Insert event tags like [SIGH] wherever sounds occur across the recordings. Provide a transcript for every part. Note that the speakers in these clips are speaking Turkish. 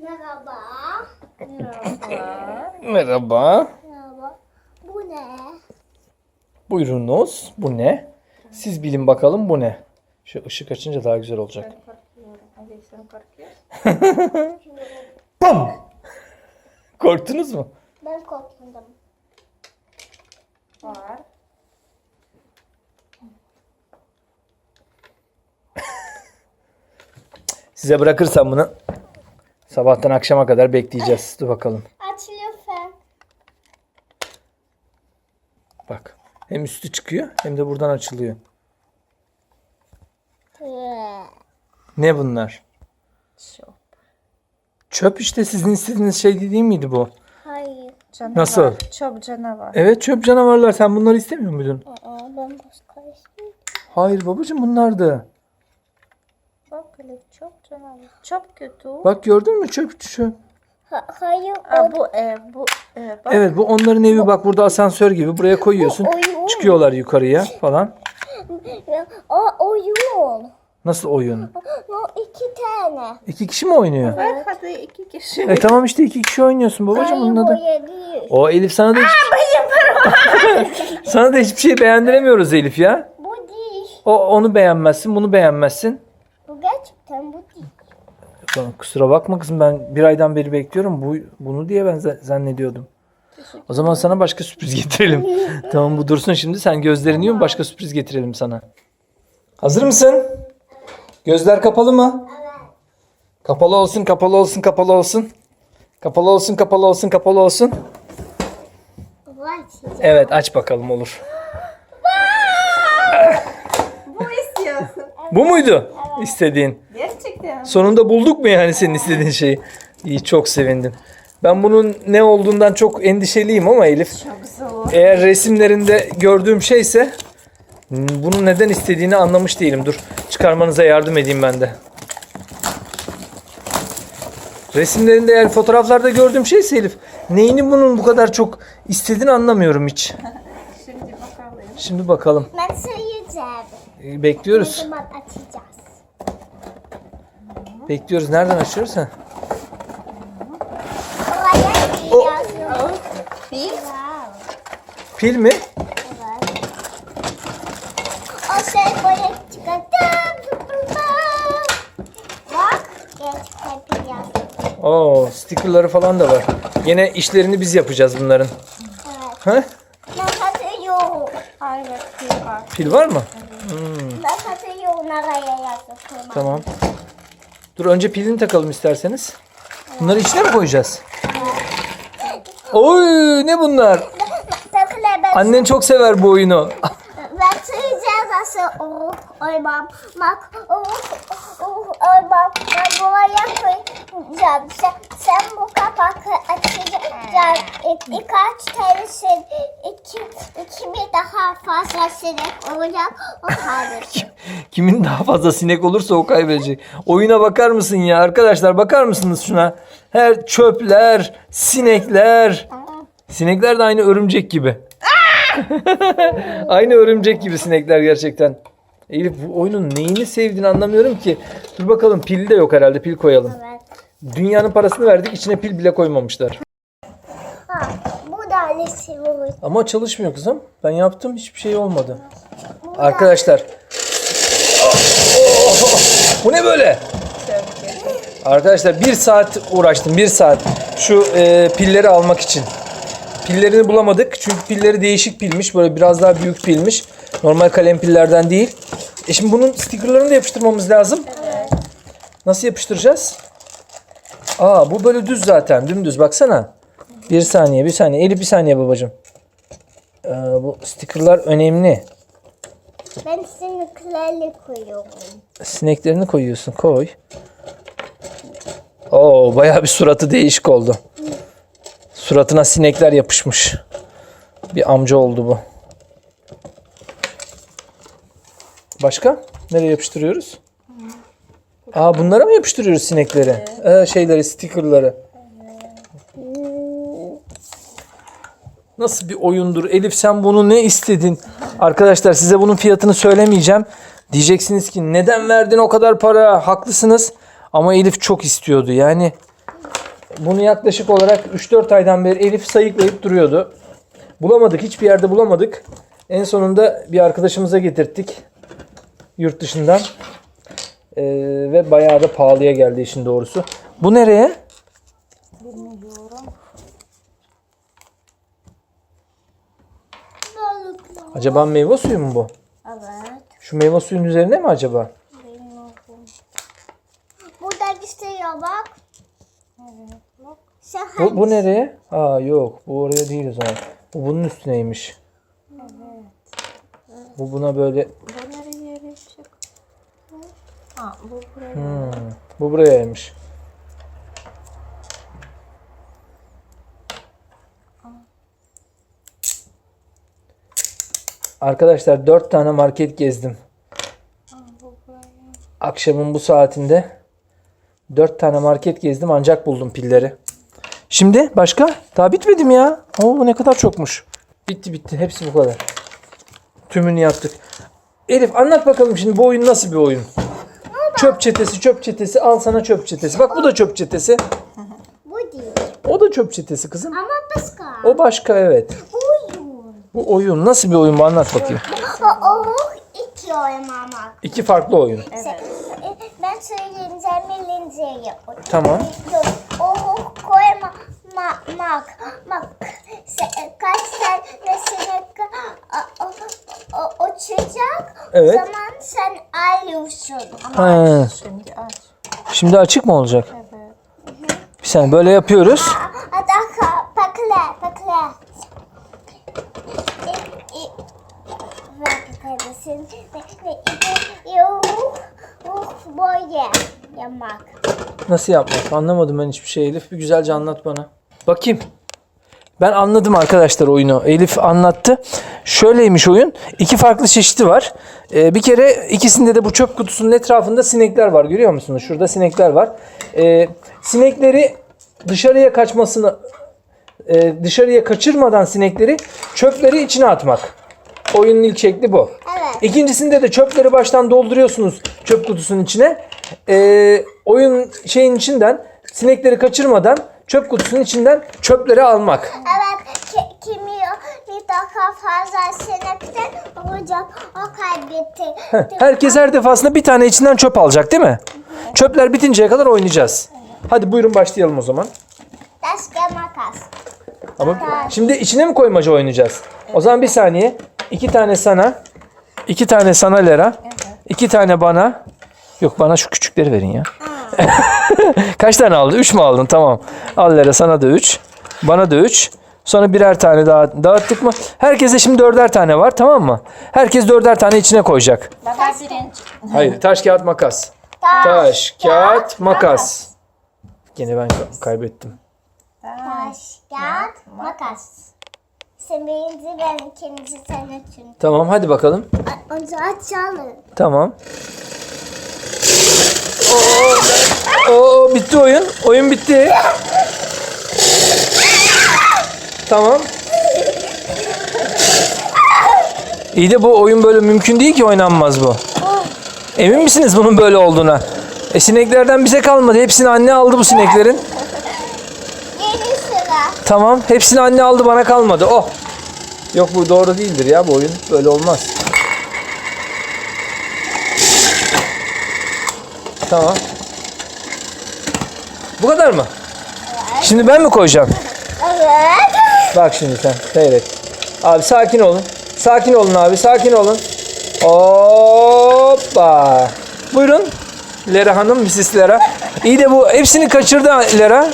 Merhaba. Merhaba. Merhaba. Merhaba. Bu ne? Buyurunuz. Bu ne? Siz bilin bakalım bu ne? Şu ışık açınca daha güzel olacak. [LAUGHS] Bam! Korktunuz mu? Ben korktum. Var. Size bırakırsam bunu sabahtan akşama kadar bekleyeceğiz. Dur bakalım. Aç lütfen. Bak. Hem üstü çıkıyor hem de buradan açılıyor. Ne bunlar? Çok. Çöp işte sizin istediğiniz şey değil miydi bu? Hayır. Canavar. Nasıl? Çok canavar. Evet çöp canavarlar. Sen bunları istemiyor muydun? Aa, ben başka istiyorum. Hayır babacığım bunlardı. Hele çok canavar. Çok kötü. Bak gördün mü çöp çöp. Ha, hayır. Aa, bu ev, bu ev. Bak. Evet bu onların evi bak burada asansör gibi. Buraya koyuyorsun. oyun. Çıkıyorlar yukarıya falan. O, [LAUGHS] o oyun. Nasıl oyun? O iki tane. İki kişi mi oynuyor? Bak hadi iki kişi. E tamam işte iki kişi oynuyorsun babacığım Hayır bunun adı. buraya değil. O Elif sana da hiç... [LAUGHS] sana da hiçbir şey beğendiremiyoruz Elif ya. Bu değil. O onu beğenmezsin, bunu beğenmezsin. Bu gerçekten bu değil. Ulan Kusura bakma kızım ben bir aydan beri bekliyorum. Bu bunu diye ben za- zannediyordum. O zaman sana başka sürpriz getirelim. [LAUGHS] tamam bu dursun şimdi. Sen gözlerini yum başka sürpriz getirelim sana. Hazır mısın? Gözler kapalı mı? Kapalı olsun, kapalı olsun, kapalı olsun. Kapalı olsun, kapalı olsun, kapalı olsun. Evet aç bakalım olur. Bu istiyorsun. Bu muydu istediğin? Gerçekten. Sonunda bulduk mu yani senin istediğin şeyi? İyi çok sevindim. Ben bunun ne olduğundan çok endişeliyim ama Elif. Çok zor. Eğer resimlerinde gördüğüm şeyse bunu neden istediğini anlamış değilim. Dur çıkarmanıza yardım edeyim ben de. Resimlerinde eğer fotoğraflarda gördüğüm şeyse Elif neyini bunun bu kadar çok istediğini anlamıyorum hiç. Şimdi bakalım. Şimdi bakalım. Ben söyleyeceğim. Ee, Bekliyoruz. zaman açacağız. Bekliyoruz. Nereden açıyoruz ha? O-. Wow. Pil mi? Evet. O şey böyle çıkarttım. Bak. Gerçekten pil yazıyor. Oo, stickerları falan da var. Yine işlerini biz yapacağız bunların. Evet. Ha? Ben hatırlıyorum. Hayır, bir var. Pil var mı? Nereye yazıyor. Tamam. Dur önce pilini takalım isterseniz. Bunları içine mi koyacağız? Oy ne bunlar? Annen çok sever bu oyunu. söyleyeceğim nasıl oh, oymam. Bak oh, oh, oymam. Ben buraya koyacağım. Sen, sen bu kapağı açacaksın. İ- Birkaç tanesin. İki, iki bir daha fazla sinek olacak. O kaybedecek. [LAUGHS] Kimin daha fazla sinek olursa o kaybedecek. Oyuna bakar mısın ya arkadaşlar bakar mısınız şuna? Her çöpler, sinekler. Sinekler de aynı örümcek gibi. [LAUGHS] aynı örümcek gibi sinekler gerçekten. Elif bu oyunun neyini sevdiğini anlamıyorum ki. Dur bakalım pil de yok herhalde pil koyalım. evet. Dünyanın parasını verdik içine pil bile koymamışlar. Ha, bu da resim olur. Ama çalışmıyor kızım. Ben yaptım hiçbir şey olmadı. Arkadaşlar. Bu ne böyle? Arkadaşlar bir saat uğraştım. Bir saat. Şu e, pilleri almak için. Pillerini bulamadık. Çünkü pilleri değişik pilmiş. Böyle biraz daha büyük pilmiş. Normal kalem pillerden değil. E şimdi bunun stickerlarını da yapıştırmamız lazım. Nasıl yapıştıracağız? Aa bu böyle düz zaten. Dümdüz baksana. Bir saniye bir saniye. Elif bir saniye babacığım. Ee, bu stickerlar önemli. Ben siniklerle koyuyorum. Sineklerini koyuyorsun. Koy. Oo bayağı bir suratı değişik oldu. Suratına sinekler yapışmış. Bir amca oldu bu. Başka? Nereye yapıştırıyoruz? Aa bunlara mı yapıştırıyoruz sinekleri? Ee, şeyleri, stickerları. Nasıl bir oyundur? Elif sen bunu ne istedin? Arkadaşlar size bunun fiyatını söylemeyeceğim. Diyeceksiniz ki neden verdin o kadar para? Haklısınız. Ama Elif çok istiyordu. Yani bunu yaklaşık olarak 3-4 aydan beri Elif sayıklayıp duruyordu. Bulamadık. Hiçbir yerde bulamadık. En sonunda bir arkadaşımıza getirttik. Yurt dışından. Ee, ve bayağı da pahalıya geldi işin doğrusu. Bu nereye? Bilmiyorum. Acaba meyve suyu mu bu? Evet. Şu meyve suyunun üzerinde mi acaba? Bilmiyorum. Burada gösteriyor bak. Evet. Bak. Sen Bu, bu nereye? Aa yok. Bu oraya değil o zaman. Bu bunun üstüneymiş. Evet. Bu buna böyle? Ha bu buraya. Hmm, bu burayaymış. Arkadaşlar dört tane market gezdim. Akşamın bu saatinde dört tane market gezdim ancak buldum pilleri. Şimdi başka? Daha bitmedi mi ya? Oo, ne kadar çokmuş. Bitti bitti. Hepsi bu kadar. Tümünü yaptık. Elif anlat bakalım şimdi bu oyun nasıl bir oyun? Çöp çetesi, çöp çetesi. Al sana çöp çetesi. Bak bu da çöp çetesi. Bu değil. O da çöp çetesi kızım. Ama başka. O başka evet. Uyum. Bu oyun nasıl bir oyun bu anlat bakayım. [LAUGHS] O, iki oynamak. İki farklı oyun. Sen- Ben söyleyince bilince Tamam. Yok, o koyma ma, mak mak Se- kaç tane sinek o, o, o, uçacak Evet. o zaman sen alıyorsun. Ama Ha. aç şimdi aç. Şimdi açık mı olacak? Evet. Bir saniye böyle yapıyoruz. Bakabilirsin. Yok, yok böyle yamak. Nasıl yapmak? Anlamadım ben hiçbir şey Elif. Bir güzelce anlat bana. Bakayım. Ben anladım arkadaşlar oyunu. Elif anlattı. Şöyleymiş oyun. İki farklı çeşidi var. Ee, bir kere ikisinde de bu çöp kutusunun etrafında sinekler var. Görüyor musunuz? Şurada sinekler var. Ee, sinekleri dışarıya kaçmasını e, dışarıya kaçırmadan sinekleri çöpleri içine atmak. Oyunun ilk şekli bu. Evet. İkincisinde de çöpleri baştan dolduruyorsunuz çöp kutusunun içine. Ee, oyun şeyin içinden sinekleri kaçırmadan çöp kutusunun içinden çöpleri almak. Evet, ki, kimi bir daha fazla senekten olacak o kaybetti. Herkes her defasında bir tane içinden çöp alacak değil mi? Çöpler bitinceye kadar oynayacağız. Hadi buyurun başlayalım o zaman. Taş makas. Ama şimdi içine mi koymaca oynayacağız? O zaman bir saniye. İki tane sana. iki tane sana Lera. iki tane bana. Yok bana şu küçükleri verin ya. Kaç tane aldın? Üç mü aldın? Tamam. Al Lera sana da üç. Bana da üç. Sonra birer tane daha dağıttık mı? Herkese şimdi dörder tane var tamam mı? Herkes dörder tane içine koyacak. Baba birinci. Hayır taş kağıt makas. Taş, Taş kağıt makas. Gene ben ka- kaybettim. taş, kağıt, makas. Sen birinci, ben ikinci, sen üçüncü. Tamam hadi bakalım. Önce açalım. Tamam. Oo, bitti oyun. Oyun bitti. Tamam. İyi de bu oyun böyle mümkün değil ki oynanmaz bu. Emin misiniz bunun böyle olduğuna? E sineklerden bize kalmadı. Hepsini anne aldı bu sineklerin. Tamam. Hepsini anne aldı bana kalmadı. Oh. Yok bu doğru değildir ya bu oyun. Böyle olmaz. Tamam. Bu kadar mı? Şimdi ben mi koyacağım? Evet. Bak şimdi sen seyret. Abi sakin olun. Sakin olun abi sakin olun. Hoppa. Buyurun. Lera Hanım, Mrs. Lera. İyi de bu hepsini kaçırdı Lera.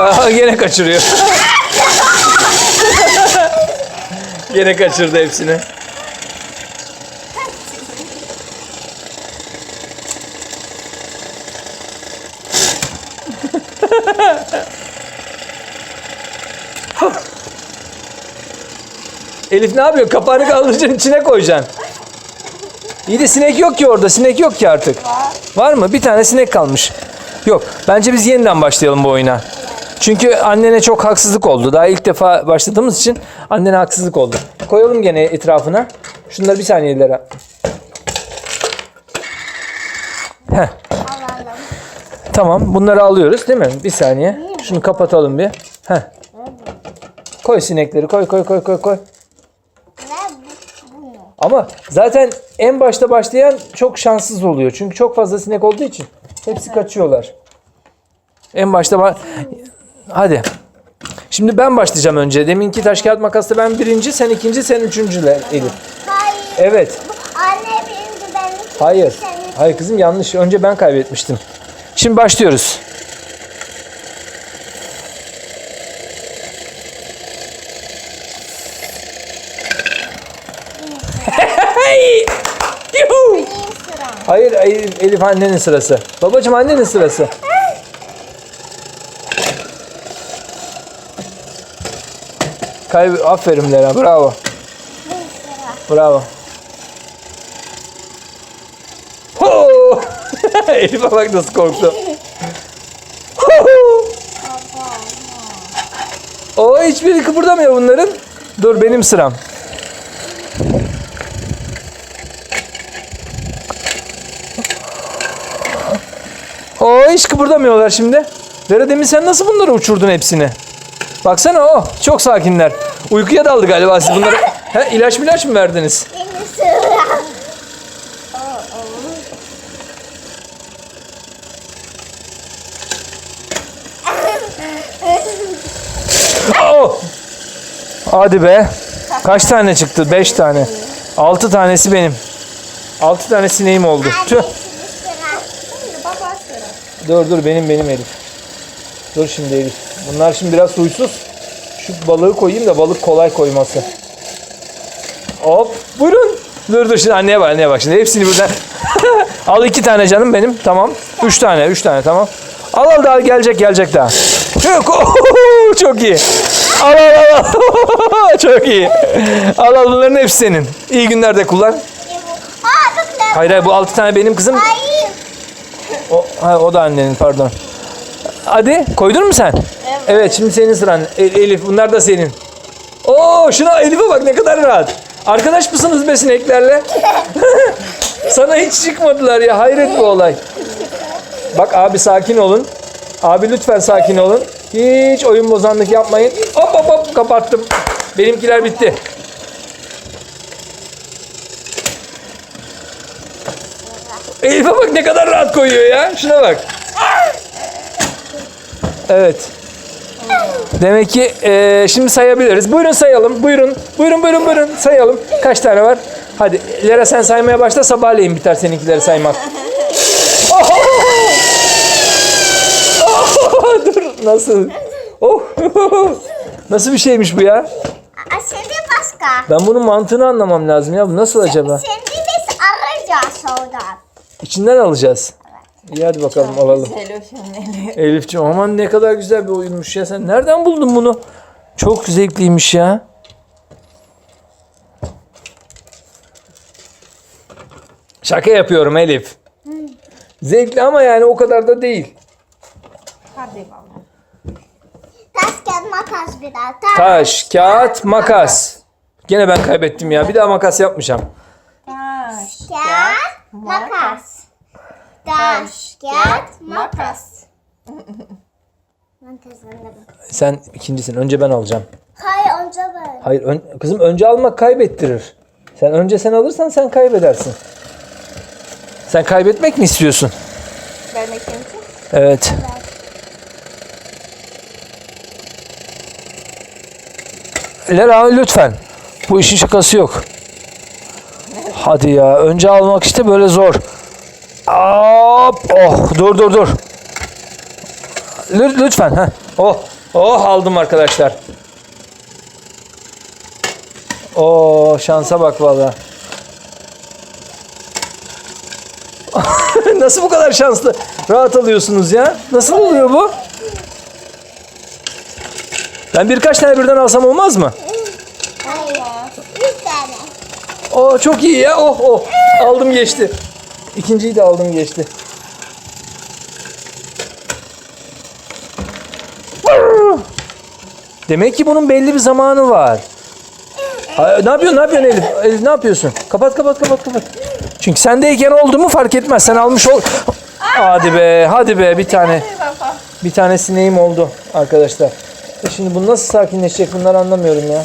Aa, gene kaçırıyor. [LAUGHS] gene kaçırdı hepsini. Elif ne yapıyor? Kapağını kaldıracaksın içine koyacaksın. İyi de sinek yok ki orada. Sinek yok ki artık. Var. mı? Bir tane sinek kalmış. Yok. Bence biz yeniden başlayalım bu oyuna. Çünkü annene çok haksızlık oldu. Daha ilk defa başladığımız için annene haksızlık oldu. Koyalım gene etrafına. Şunları bir saniyelere. Heh. Tamam bunları alıyoruz değil mi? Bir saniye. Şunu kapatalım bir. Heh. Koy sinekleri koy koy koy koy koy. Ama zaten en başta başlayan çok şanssız oluyor. Çünkü çok fazla sinek olduğu için hepsi kaçıyorlar. En başta ba- Hadi. Şimdi ben başlayacağım önce. Deminki taş kağıt makasla ben birinci, sen ikinci, sen üçüncüler Elif. Hayır. Evet. Anne birinci ben ikinci. Hayır. Hayır kızım yanlış. Önce ben kaybetmiştim. Şimdi başlıyoruz. Yuhu! Hayır, Elif, Elif annenin sırası. Babacım annenin sırası. Kayb Aferin Lera. Bravo. Bravo. [LAUGHS] Elif'e bak nasıl korktu. [LAUGHS] O hiçbiri kıpırdamıyor bunların. Dur benim sıram. O hiç kıpırdamıyorlar şimdi. Vera demin sen nasıl bunları uçurdun hepsini? Baksana o çok sakinler. Uykuya daldı galiba siz bunları. [LAUGHS] He, ilaç ilaç mı verdiniz? Hadi be. Kaç tane çıktı? Beş tane. Altı tanesi benim. Altı tane sineğim oldu. Tüh. Dur dur benim benim Elif. Dur şimdi Elif. Bunlar şimdi biraz huysuz. Şu balığı koyayım da balık kolay koyması. Hop buyurun. Dur dur şimdi anneye bak anneye bak şimdi hepsini buradan. [LAUGHS] al iki tane canım benim tamam. Üç tane üç tane tamam. Al al daha gelecek gelecek daha. Çok, [LAUGHS] çok iyi. Al al al. [LAUGHS] çok iyi. Al al bunların hepsi senin. İyi günlerde kullan. Hayır hayır bu altı tane benim kızım. Hayır. O, ha, o da annenin pardon. Hadi koydun mu sen? Evet. şimdi senin sıran. E- Elif bunlar da senin. Oo şuna Elif'e bak ne kadar rahat. Arkadaş mısınız be sineklerle? [LAUGHS] Sana hiç çıkmadılar ya hayret bu olay. Bak abi sakin olun. Abi lütfen sakin olun. Hiç oyun bozanlık yapmayın. Kapattım. Benimkiler bitti. Elif'e bak ne kadar rahat koyuyor ya. Şuna bak. Evet. Demek ki eee, şimdi sayabiliriz. Buyurun sayalım. Buyurun. Buyurun buyurun buyurun. Sayalım. Kaç tane var? Hadi Lera sen saymaya başla. Sabahleyin biter seninkileri saymak. Oh! [LAUGHS] Oh, [LAUGHS] Dur nasıl? Oh. [LAUGHS] Nasıl bir şeymiş bu ya? Aa, şimdi başka. Ben bunun mantığını anlamam lazım ya. Bu nasıl acaba? Şimdi biz arayacağız oradan. İçinden alacağız. İyi hadi bakalım alalım. Elifciğim aman ne kadar güzel bir oyunmuş ya. Sen nereden buldun bunu? Çok zevkliymiş ya. Şaka yapıyorum Elif. Zevkli ama yani o kadar da değil. Hadi baba. Taş kağıt makas bir daha. Taş, kağıt, makas. Gene ben kaybettim ya. Bir daha makas yapmayacağım. Taş. Kağıt makas. Taş kağıt makas. Ben. Sen ikincisin. Önce ben alacağım. Hayır önce ben. Hayır ön- kızım önce almak kaybettirir. Sen önce sen alırsan sen kaybedersin. Sen kaybetmek mi istiyorsun? Vermek için. Evet. Lera lütfen. Bu işin şakası yok. Hadi ya. Önce almak işte böyle zor. Hop. Oh. Dur dur dur. Lü- lütfen. Heh. Oh. Oh aldım arkadaşlar. Oo şansa bak valla. [LAUGHS] Nasıl bu kadar şanslı? Rahat alıyorsunuz ya. Nasıl oluyor bu? Ben birkaç tane birden alsam olmaz mı? Hayır. Bir tane. Oo çok iyi ya. Oh oh. Aldım geçti. İkinciyi de aldım geçti. Demek ki bunun belli bir zamanı var. Ay, ne yapıyorsun? Ne yapıyorsun Elif? Elif ne yapıyorsun? Kapat kapat kapat kapat. Çünkü sendeyken oldu mu fark etmez. Sen almış ol. Hadi be, hadi be bir tane. Bir tane sineğim oldu arkadaşlar. E şimdi bu nasıl sakinleşecek bunları anlamıyorum ya.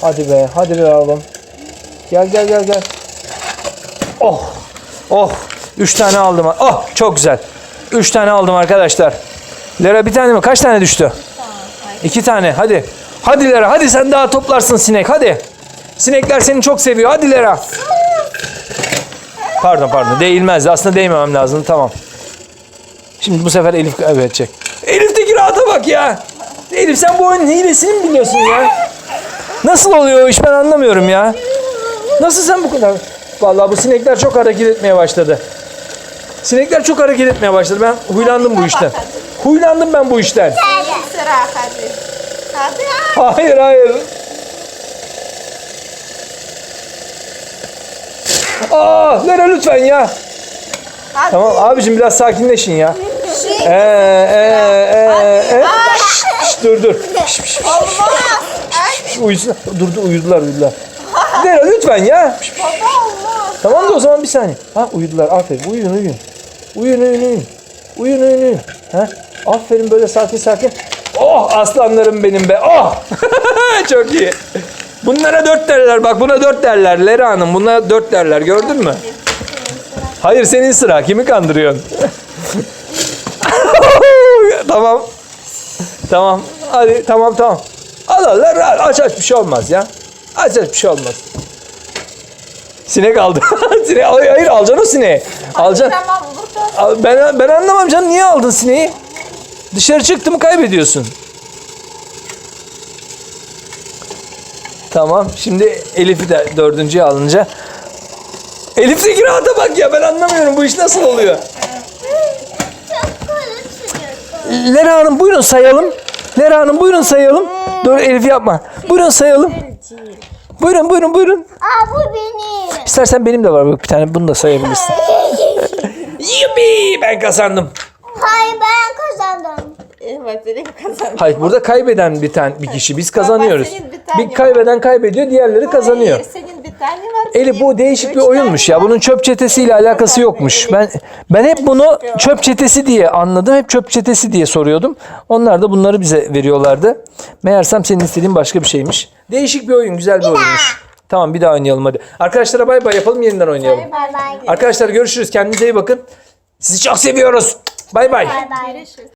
Hadi be, hadi be oğlum. Gel gel gel gel. Oh, oh. Üç tane aldım. Oh, çok güzel. Üç tane aldım arkadaşlar. Lera bir tane mi? Kaç tane düştü? İki tane. Hadi. Hadi Lera. Hadi sen daha toplarsın sinek. Hadi. Sinekler seni çok seviyor. Hadi Lera. Pardon pardon. Değilmezdi. Aslında değmemem lazım. Tamam. Şimdi bu sefer Elif kaybedecek. Elif'teki rahata bak ya. Elif sen bu oyunun hilesini mi biliyorsun ya? Nasıl oluyor o iş ben anlamıyorum ya. Nasıl sen bu kadar... Vallahi bu sinekler çok hareket etmeye başladı. Sinekler çok hareket etmeye başladı. Ben huylandım bu işten. Huylandım ben bu işten. Hayır hayır. Aa, Lera lütfen ya. Hadi. Tamam abicim biraz sakinleşin ya. Ee, ee, ee, ee. Şşt, şşt, dur dur. Şşt. Olmaz. Ay, Uyusun. Durdu uyudular uyudular. Lera lütfen ya. Baba olmaz. Tamam da o zaman bir saniye. Ha uyudular aferin uyuyun uyuyun. Uyuyun uyuyun uyuyun. Uyuyun uyuyun uyuyun. Ha? Aferin böyle sakin sakin. Oh aslanlarım benim be. Oh. [LAUGHS] Çok iyi. Bunlara dört derler bak buna dört derler Lera Hanım buna dört derler gördün mü? Hayır senin sıra kimi kandırıyorsun? [LAUGHS] tamam. Tamam hadi tamam tamam. Al al aç aç bir şey olmaz ya. Aç aç bir şey olmaz. Sinek aldı. [LAUGHS] sinek, hayır, hayır alacaksın o sineği. Alacaksın. Tamam Ben, ben anlamam canım niye aldın sineği? Dışarı çıktı mı kaybediyorsun. Tamam şimdi Elif'i de dördüncüye alınca. Elif'teki rahata bak ya ben anlamıyorum bu iş nasıl oluyor. Lera Hanım buyurun sayalım. Lera Hanım buyurun sayalım. Dur Elif yapma. Buyurun sayalım. Buyurun buyurun buyurun. Aa bu benim. İstersen benim de var bak bir tane bunu da sayabilirsin. [LAUGHS] Yuppi ben kazandım. Hayır ben kazandım. Evet benim kazandım. Hayır burada kaybeden bir tane bir kişi biz kazanıyoruz. senin bir tane kaybeden kaybediyor diğerleri kazanıyor. Hayır, senin bir tane var. Eli bu değişik bir oyunmuş ya. Bunun çöp çetesiyle alakası yokmuş. Ben ben hep bunu çöp çetesi diye anladım. Hep çöp çetesi diye soruyordum. Onlar da bunları bize veriyorlardı. Meğersem senin istediğin başka bir şeymiş. Değişik bir oyun, güzel bir oyunmuş. Tamam bir daha oynayalım hadi. Arkadaşlara bay bay yapalım yeniden oynayalım. Bay bay. Arkadaşlar görüşürüz. Kendinize iyi bakın. Sizi çok seviyoruz. Bay bay. Bay bay.